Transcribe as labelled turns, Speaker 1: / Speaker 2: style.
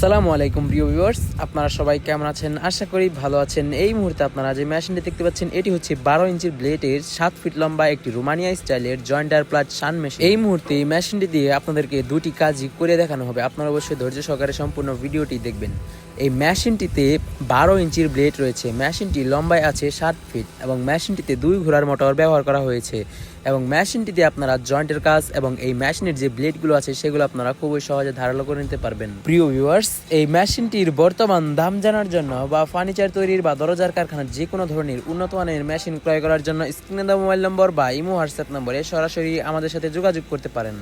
Speaker 1: আসসালামু আলাইকুম, প্রিয় ভিউয়ার্স আপনারা সবাই কেমন আছেন? আশা করি ভালো আছেন। এই মুহূর্তে আপনারা যে মেশিনটি দেখতে পাচ্ছেন, এটি হচ্ছে বারো ইঞ্চির ব্লেডের সাত ফিট লম্বা একটি রোমানিয়া স্টাইলের জয়েন্টার প্লাস শান মেশিন। এই মুহূর্তে এই মেশিনটি দিয়ে আপনাদেরকে দুটি কাজই করে দেখানো হবে। আপনারা অবশ্যই ধৈর্য সহকারে সম্পূর্ণ ভিডিওটি দেখবেন। এই মেশিনটিতে বারো ইঞ্চির ব্লেড রয়েছে। মেশিনটি লম্বায় আছে ষাট ফিট এবং মেশিনটিতে দুই ঘোড়ার মোটর ব্যবহার করা হয়েছে এবং মেশিনটিতে আপনারা জয়েন্টের কাজ এবং এই মেশিনের যে ব্লেডগুলো আছে সেগুলো আপনারা খুবই সহজে ধারালো করে নিতে পারবেন। প্রিয় ভিউয়ার্স এই মেশিনটির বর্তমান দাম জানার জন্য বা ফার্নিচার তৈরির বা দরজার কারখানার যে কোনো ধরনের উন্নত মানের মেশিন ক্রয় করার জন্য স্ক্রিনে দেওয়া মোবাইল নম্বর বা ইমো হোয়াটসঅ্যাপ নম্বরে সরাসরি আমাদের সাথে যোগাযোগ করতে পারেন।